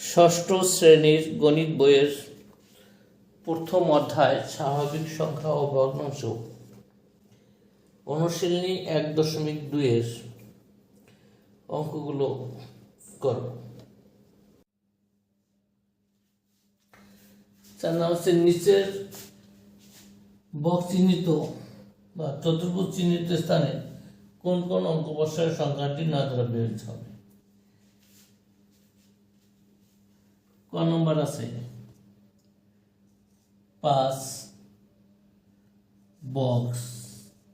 ষষ্ঠ শ্রেণির গণিত বইয়ের প্রথম অধ্যায়, স্বাভাবিক সংখ্যা ও ভগ্নাংশ অনুশীলনী এক দশমিক দুইয়ের অঙ্কগুলো করো। হচ্ছে নিচের বক চিহ্নিত বা চতুর্ভুজ চিহ্নিত স্থানে কোন কোন অঙ্ক বসার সংখ্যাটি না দ্বারা বেড়েছে হবে। নম্বর আছে? পাঁচ, বক্স,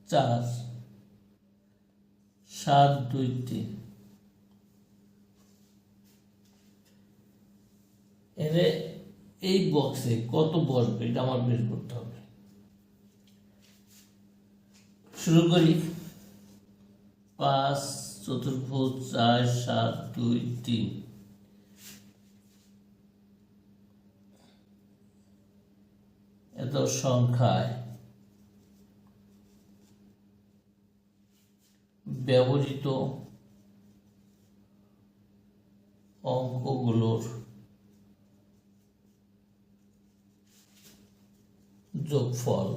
চার, সাত, দুই, তিন। এরে এই বক্সে কত বসবে এটা আমার বের করতে হবে। শুরু করি। পাঁচ, চতুর্ভুজ, চার, সাত, দুই, তিন। এত সংখ্যায়। ব্যবহৃত অঙ্কগুলোর যোগফল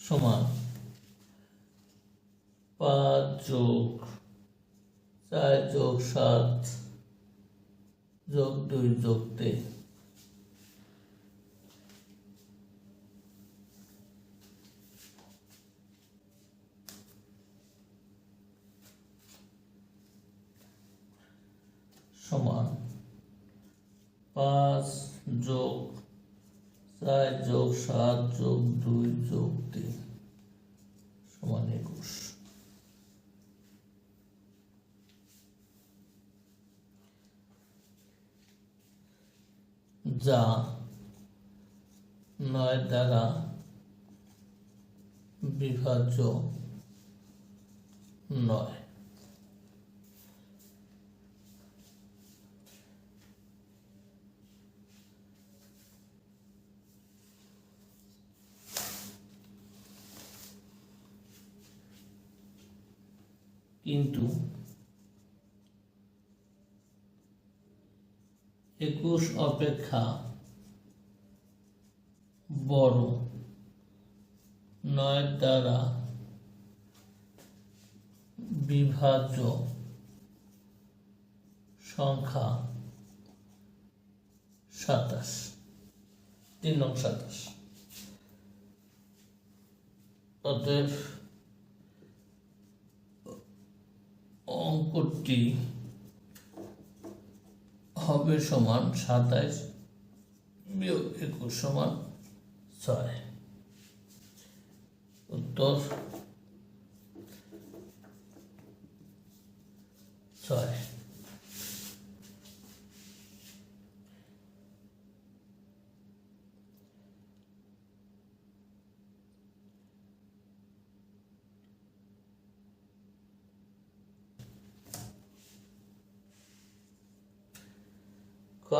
সমান পাঁচ যোগ চার যোগ সাত যোগ দুই যোগ তিন। সমান পাঁচ যোগ চার যোগ সাত যোগ দুই যোগ তিন। সমান একুশ। যা নয় দ্বারা বিভাজ্য নয়। কিন্তু একুশ অপেক্ষা বড়। নয় দ্বারা বিভাজ্য সংখ্যা সাতাশ। তিন নং সাতাশ। অতএব অঙ্কটি হবে সমান সাতাইশ বিয়োগ একুশ সমান ছয়। উত্তর ছয়।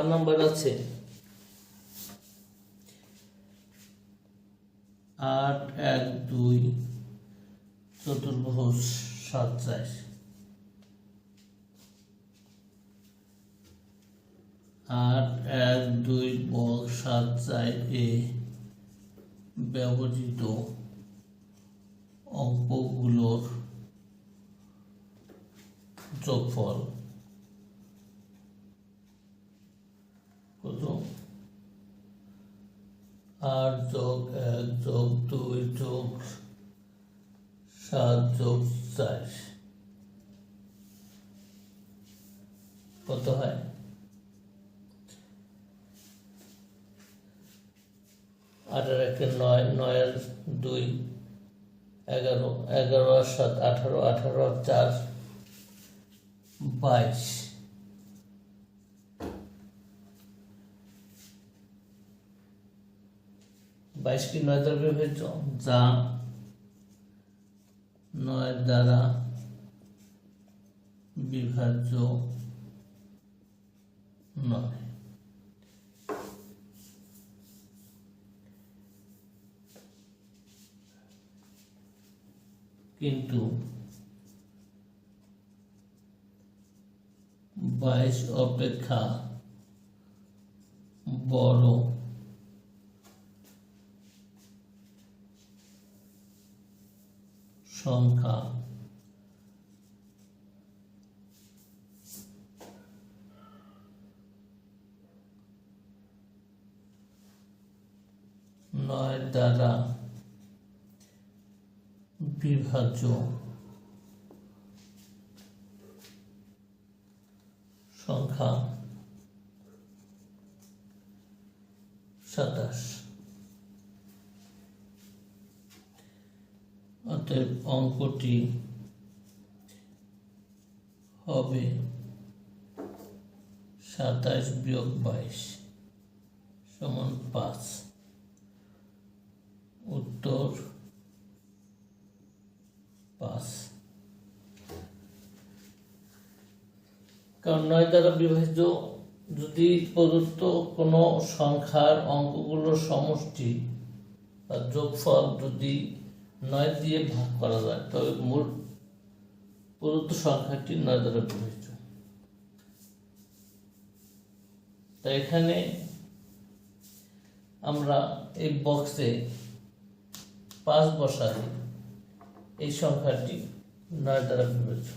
নম্বর আছে আট, এক, দুই, চতুর্ভুজ সাত চার আট, এক, দুই বক সাত চার এ ব্যবহৃত অঙ্কগুলোর যোগফল। কত আট যোগ এক, যোগ দুই, যোগ সাত, যোগ চার। কত হয়? আঠারো একে নয় নয়ের দুই, এগারো এগারো আর সাত, আঠারো আঠারো চার, বাইশ। বাইশ কি নয় দ্বারা বিভাজ্য যা। নয় দ্বারা বিভাজ্য নয়। কিন্তু বাইশ অপেক্ষা বড় সংখ্যা নয় দ্বারা বিভাজ্য। সংখ্যা সাতাশ। অতএব অঙ্কটি হবে সাতাশ বিয়োগ বাইশ সমান পাঁচ। উত্তর পাঁচ। কারণ নয় দ্বারা বিভাজ্য যদি প্রদত্ত কোনো সংখ্যার অঙ্কগুলোর সমষ্টি বা যোগফল যদি নয় দিয়ে ভাগ করা যায়। তবে মূল প্রদত্ত সংখ্যাটি নয় দ্বারা বিভাজ্য তাই এখানে আমরা এই বক্সে পাঁচ বসাই এই সংখ্যাটি নয় দ্বারা বিভাজ্য।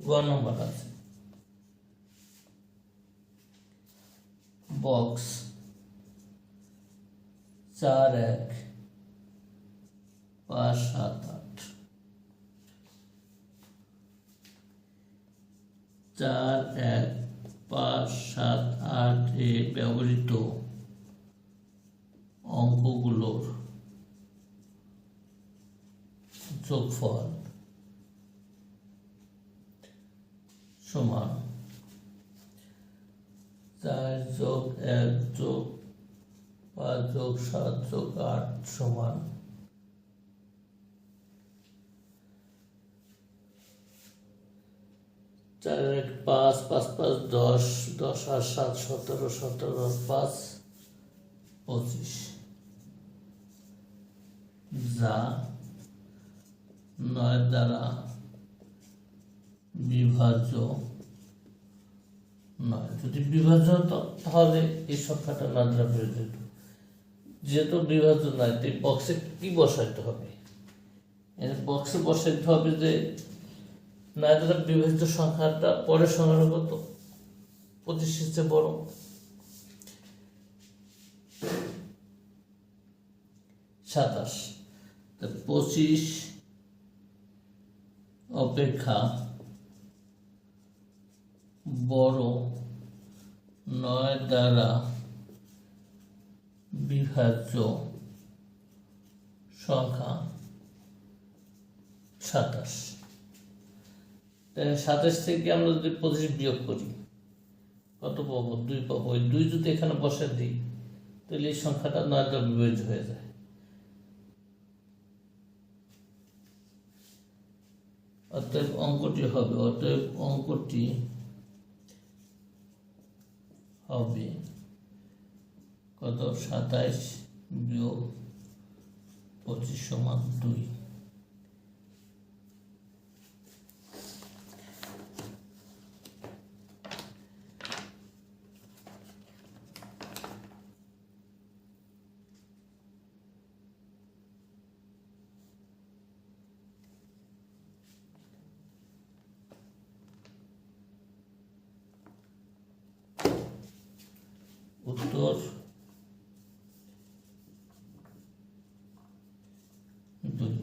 গ নম্বর আছে। বক্স চার এক, পাঁচ, সাত, আট। চার এক, পাঁচ, সাত, আট এ ব্যবহৃত অঙ্কগুলোর যোগফল সমান চার যোগ এক যোগ পাঁচ যোগ সাত যোগ আট সমান। চার এক পাঁচ পাঁচ পাঁচ, দশ দশ আর সাত, সতেরো সতেরো, পাঁচ, পঁচিশ। যা নয় দ্বারা বিভাজ্য নয় যদি বিভাজ্য হতো তাহলে এই সংখ্যাটা নয় দ্বারা বিভাজ্য যেহেতু বিভাজ্য নয় তো বক্সে কি বসাইতে হবে? বক্সে বসাইতে হবে যে নয় দ্বারা বিভাজিত সংখ্যাটা পরের সংখ্যাটা কত পঁচিশের চেয়ে বড়। সাতাশ। পঁচিশ অপেক্ষা বড় নয় দ্বারা বিভাজ্য সংখ্যা সাতাশ। সাতাশ থেকে আমরা যদি পঁচিশ বিয়োগ করি, কত পাবো? দুই পাবো। ওই দুই যদি এখানে বসে দিই, তাহলে এই সংখ্যাটা নয় দ্বারা বিভাজ্য হয়ে যায়। অতএব অঙ্কটি হবে, অতএব অঙ্কটি হবে। কত? সাতাইশ বিয়োগ পঁচিশ সমান দুই উত্তর দুই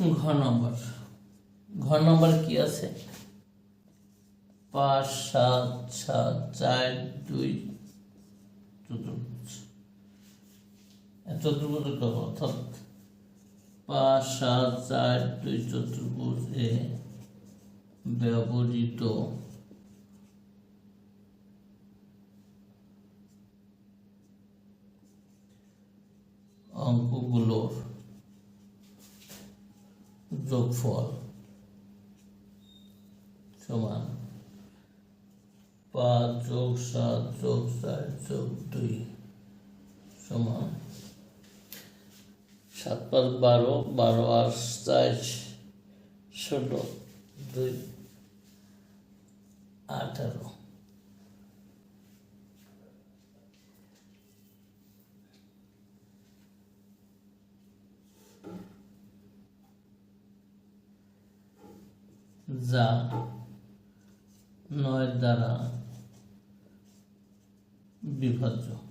ঘ নম্বর। ঘ নম্বর কি আছে? পাঁচ, সাত সাত, চার, দুই, চতুর্ভুজ। এ চতুর্ভুজ অর্থাৎ পাঁচ, সাত, চার, দুই, চতুর্ভুজে ব্যবহৃত অঙ্কগুলোর যোগফল সমান পাঁচ যোগ সাত যোগ চার যোগ দুই সমান সাত পাঁচ বারো বারো আর চার ষোলো, দুই আঠারো। যা নয়ের দ্বারা বিভাজ্য তো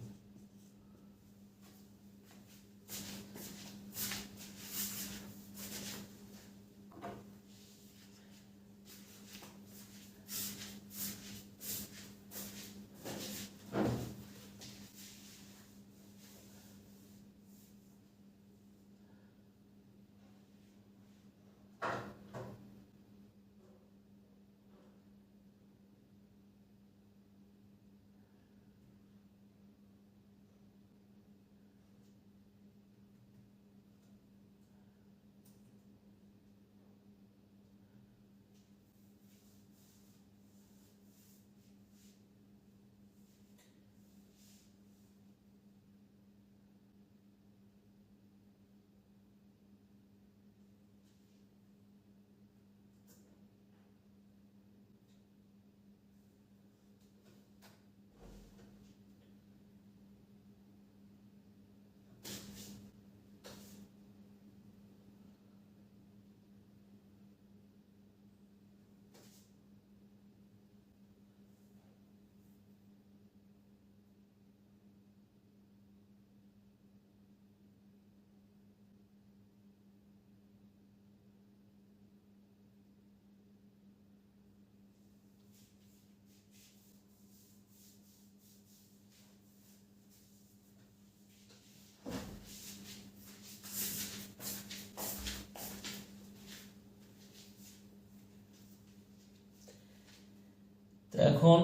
এখন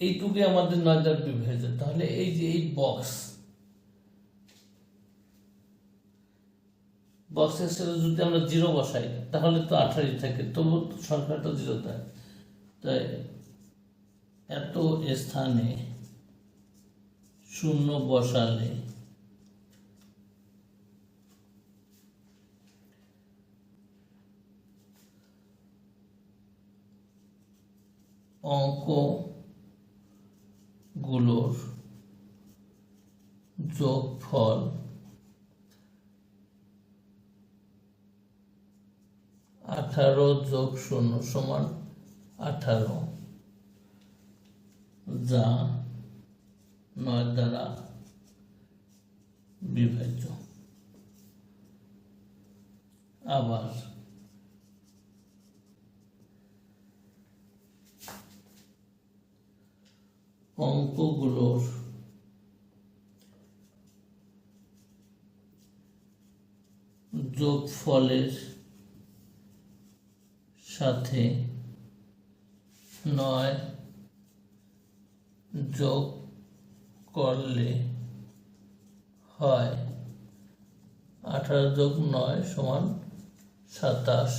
এইটুকু আমাদের নজর বিভেদ তাহলে এই যে এই বক্স বক্সের সাথে যদি আমরা জিরো বসাই, তাহলে তো আঠারোই থাকে তবু সংখ্যাটা জিরো থাকে তাই এত স্থানে শূন্য বসালে অঙ্কগুলোর যোগফল আঠারো যোগ শূন্য সমান আঠারো যা নয় দ্বারা বিভাজ্য। আবার অঙ্কগুলোর যোগফলের সাথে নয় যোগ করলে হয় আঠারো যোগ নয় সমান সাতাশ,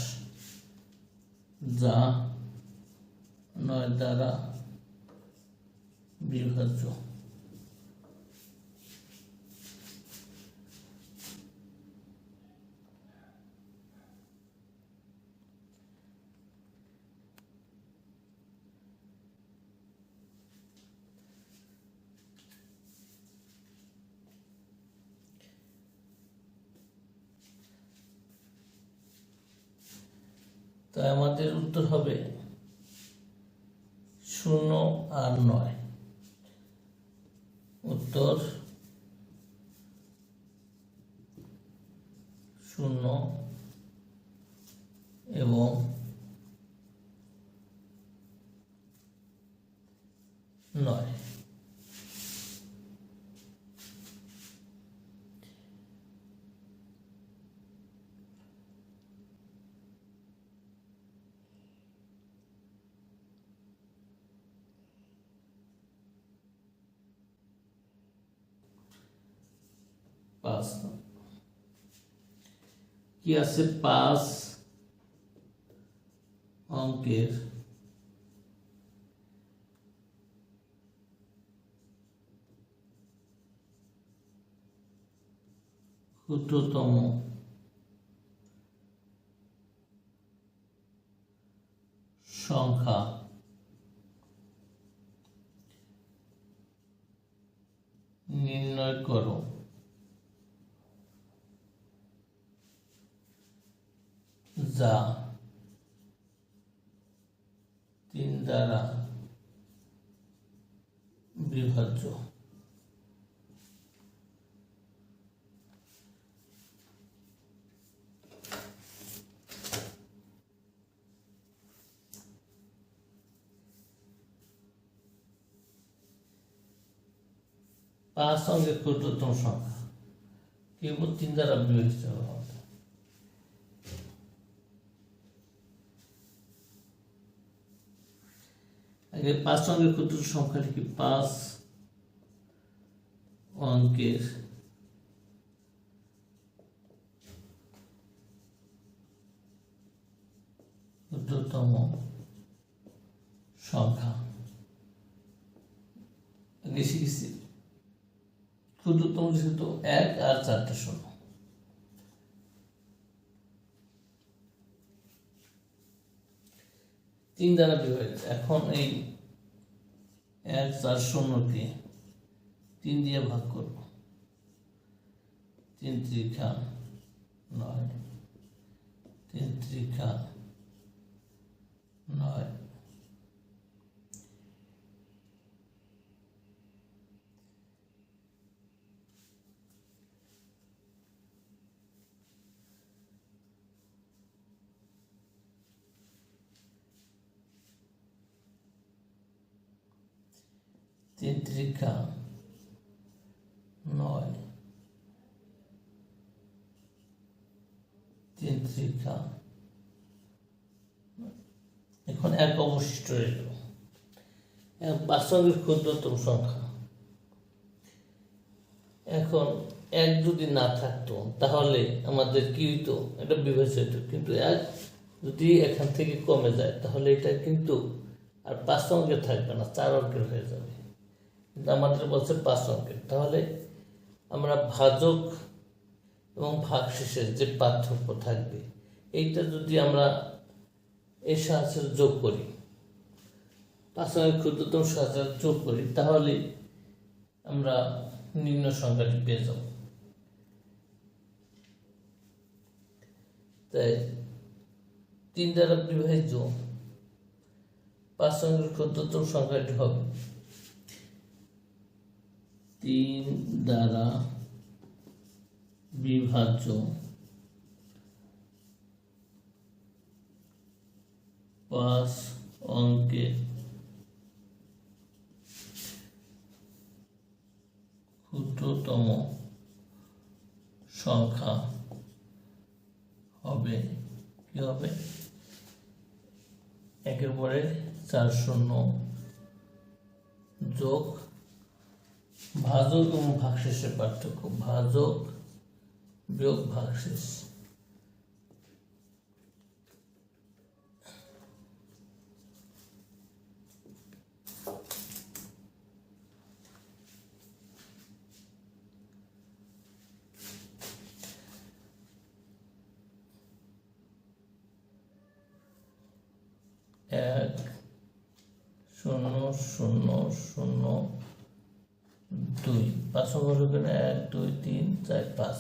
যা নয় দ্বারা বিভাজ্য তাই আমাদের উত্তর হবে শূন্য আর নয়। দশ শূন্য এবং নয় পাঁচ কি আছে পাঁচ অঙ্কের ক্ষুদ্রতম সংখ্যা নির্ণয় করো যা তিন দ্বারা বিভাজ্য। পাঁচ অঙ্কের ক্ষুদ্রতম সংখ্যা। কেবল তিন দ্বারা বিভাজিত পাঁচ অঙ্কের ক্ষুদ্র সংখ্যা লিখি পাঁচ অঙ্কের ক্ষুদ্রতম সংখ্যা। শিখেছি ক্ষুদ্রতম যেহেতু এক আর চারটে শূন্য। তিন দ্বারা বিভাজিত এখন এই এক চার শূন্যকে তিন। দিয়ে ভাগ করব। তিন ত্রিখা নয়। তিন ত্রিখা নয়। তিন ত্রিখা নয়। তিন এখন এক অবশিষ্ট রইল। বাস্তবিক ক্ষুদ্রতম সংখ্যা। এখন এক যদি না থাকতো, তাহলে আমাদের কি হইতো? এটা বিভাজিত হইতো। কিন্তু এক যদি এখান থেকে কমে যায়, তাহলে এটা কিন্তু আর পাঁচ অঙ্কের থাকবে না, চার অঙ্কের হয়ে যাবে। আমাদের বলছে পাঁচ অঙ্কের তাহলে আমরা ভাজক এবং ভাগশেষের যে পার্থক্য থাকবে, এইটা যদি আমরা এর সাহায্যে যোগ করি, পাঁচ অঙ্কের ক্ষুদ্রতম সাহায্যে যোগ করি, তাহলে আমরা নিম্ন সংখ্যাটি পেয়ে যাব। তাই তিন দ্বারা বিভাজ্য পাঁচ অঙ্কের ক্ষুদ্রতম সংখ্যাটি হবে তিন দ্বারা বিভাজ্য পাঁচ অঙ্কের ক্ষুদ্রতম সংখ্যা হবে, কি হবে? একের পরে চার শূন্য যোগ ভাজক এবং ভাগশেষের পার্থক্য। ভাজক বিয়োগ ভাগশেষ। এক শূন্য শূন্য শূন্য। দুই, পাঁচ নম্বর হবে না এক, দুই, তিন, চার, পাঁচ।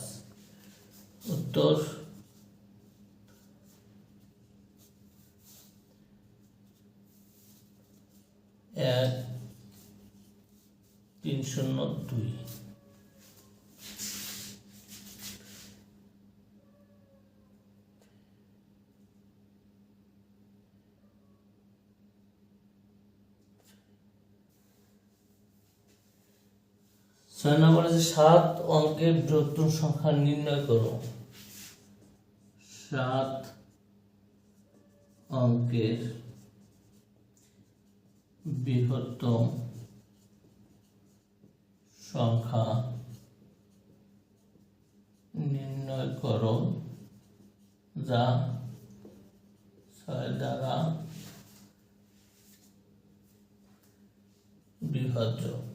উত্তর? এক, তিন, শূন্য, দুই। ছয় নম্বরে যে সাত অঙ্কের বৃহত্তম সংখ্যা নির্ণয় করো। সাত অঙ্কের বৃহত্তম সংখ্যা নির্ণয় করো, যা ছয় দ্বারা বিভাজ্য।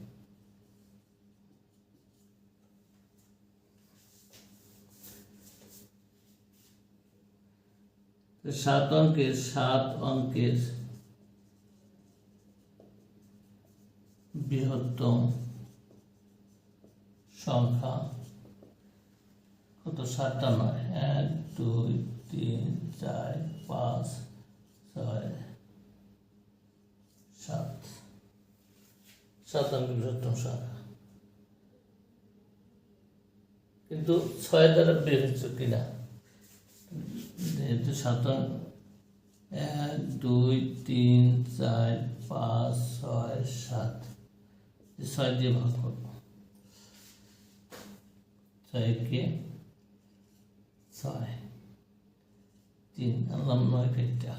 সাত অঙ্কের সাত অঙ্কের বৃহত্তম সংখ্যা কত? সাতটা নয়। এক, দুই, তিন, চার, পাঁচ, ছয়, সাত। সাত অঙ্কের বৃহত্তম সংখ্যা। কিন্তু ছয় দ্বারা বের হচ্ছে কিনা? যেহেতু সাত অঙ্ক এক, দুই, তিন, চার, পাঁচ, ছয়, সাত। ছয় দিয়ে ভাগ করব ছয়কে ছয়। তিন আনলাম নয় কেটটা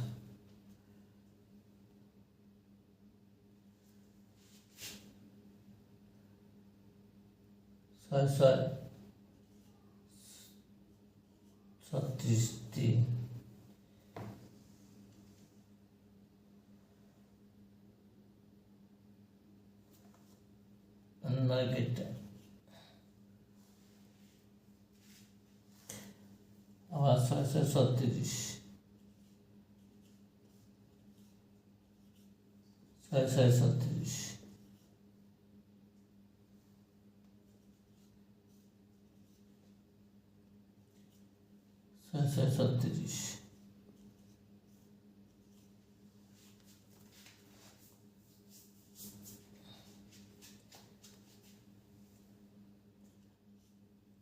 ছয় ছয়। ছত্রিশটি নয় কেটে আবার ছয় ছয় ছত্রিশ ছয় ছয় ছত্রিশ ছয় ছয় ছত্রিশ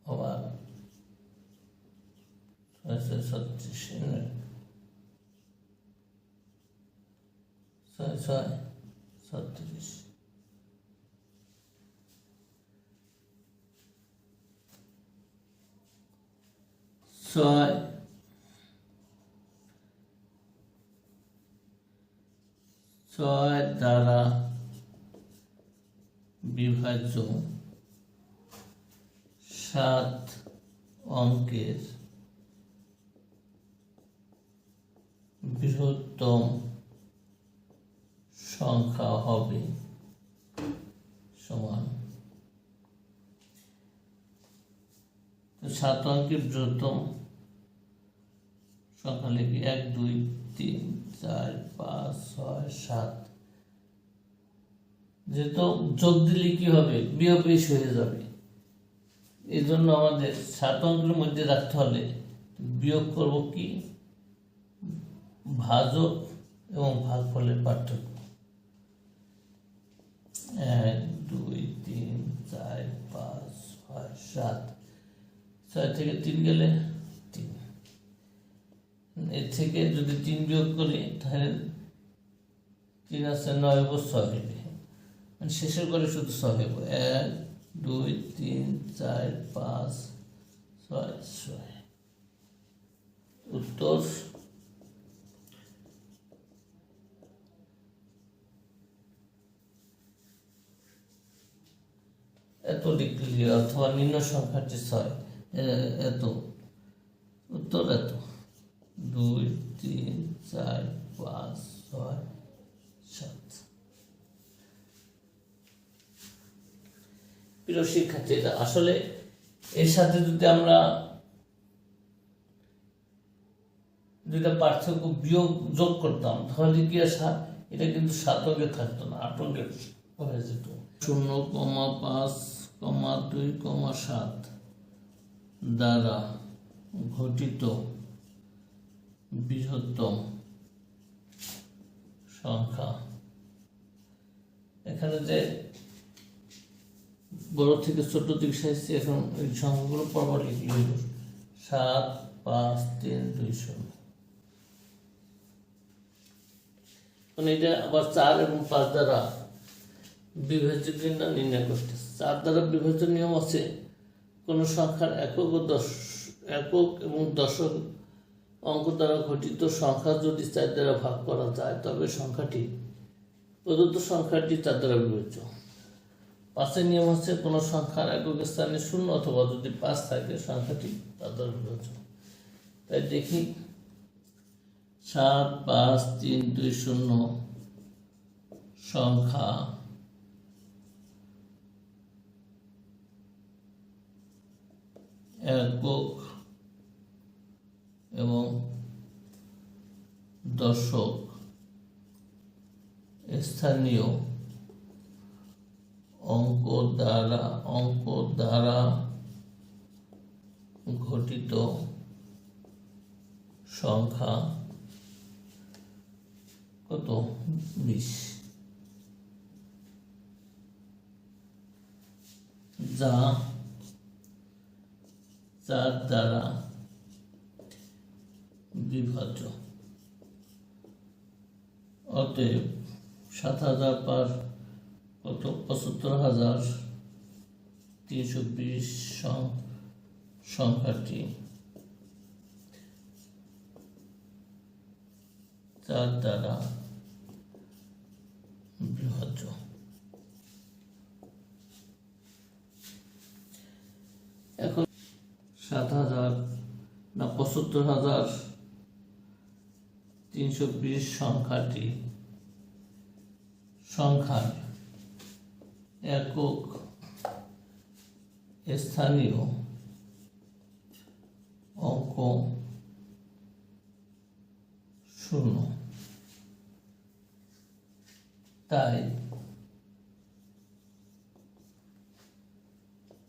আবার ছয় ছয় ছত্রিশ ছয় ছয় ছত্রিশ ছয় ছয় দ্বারা বিভাজ্য সাত অঙ্কের বৃহত্তম সংখ্যা হবে সমান। সাত অঙ্কের বৃহত্তম সংখ্যা লিখি। এক, দুই, তিন, চার, পাঁচ, ছয়, সাত। যেহেতু যোগ দিলে কি হবে বেশি হয়ে যাবে। এই জন্য আমাদের সাত অঙ্কের মধ্যে রাখতে হলে বিয়োগ করব কি? ভাজক এবং ভাগফলের পার্থক্য। এক, দুই, তিন, চার, পাঁচ, ছয়, সাত। ছয় থেকে তিন গেলে এর থেকে যদি তিন বিয়োগ করি, তাহলে তিন আছে নয় হব ছয় হবে মানে শেষের করে শুধু ছয় হব এক, দুই, তিন, চার, পাঁচ, ছয় ছয়। উত্তর? এত লিখলি অথবা নিম্ন সংখ্যাটি ছয় এত। উত্তর এত। দুই, তিন, চার, পাঁচ, ছয়, সাত। প্রিয় শিক্ষার্থীরা, আসলে এর সাথে যদি আমরা দুইটা পার্থক্য বিয়োগ যোগ করতাম, তাহলে কি আর সাত? এটা কিন্তু সাত অঙ্কে থাকতো না, আট অঙ্কে হয়ে যেত। শূন্য কমা পাঁচ কমা দুই কমা সাত দ্বারা ঘটিত বৃহত্তম সংখ্যা। এখানে যে বড় থেকে ছোট দিকে সাইজটি এখন এই সংখ্যাগুলো পরপর লিখলে হইল? সাত, পাঁচ, তিন, দুই, শূন্য। এখন এটা আবার চার এবং পাঁচ দ্বারা বিভাজ্য কিনা নির্ণয় করতে। চার দ্বারা বিভাজ্য নিয়ম আছে, কোনো সংখ্যার একক ও দশ, একক এবং দশক অঙ্ক দ্বারা ঘটিত সংখ্যা যদি চার দ্বারা ভাগ করা যায়, তবে সংখ্যাটি প্রদত্ত সংখ্যাটি চার দ্বারা বিভাজ্য পাঁচের নিয়ম হচ্ছে কোনো সংখ্যার একক স্থানে শূন্য অথবা যদি পাঁচ থাকে, সংখ্যাটি তাদের বিভাজ্য তাই দেখি, সাত, পাঁচ, তিন, দুই, শূন্য সংখ্যা একক এবং দর্শক স্থানীয় অঙ্ক দ্বারা অঙ্ক দ্বারা ঘটিত সংখ্যা কত? বিশ। যা চার দ্বারা বিভাজ্য। অতএব সাত হাজার পার কত? পঁচাত্তর হাজার তিনশো বিশ সংখ্যাটি। তার দ্বারা বিভাজ্য। এখন সাত হাজার না, পঁচাত্তর হাজার তিনশো বিশ সংখ্যাটি সংখ্যার একক স্থানীয় অঙ্ক শূন্য। তাই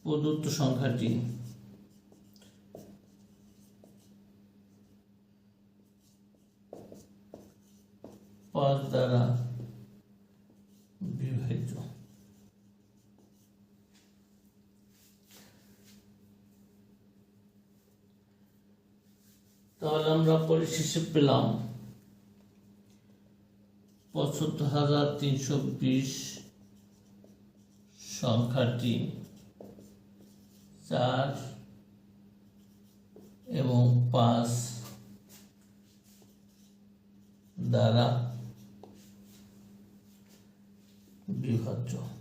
প্রদত্ত সংখ্যাটি পাঁচ দ্বারা বিভাজ্য তাহলে আমরা পরিশেষে পেলাম পঁচাত্তর হাজার তিনশো বিশ সংখ্যাটি চার এবং পাঁচ দ্বারা বিভাজ্য উত্তর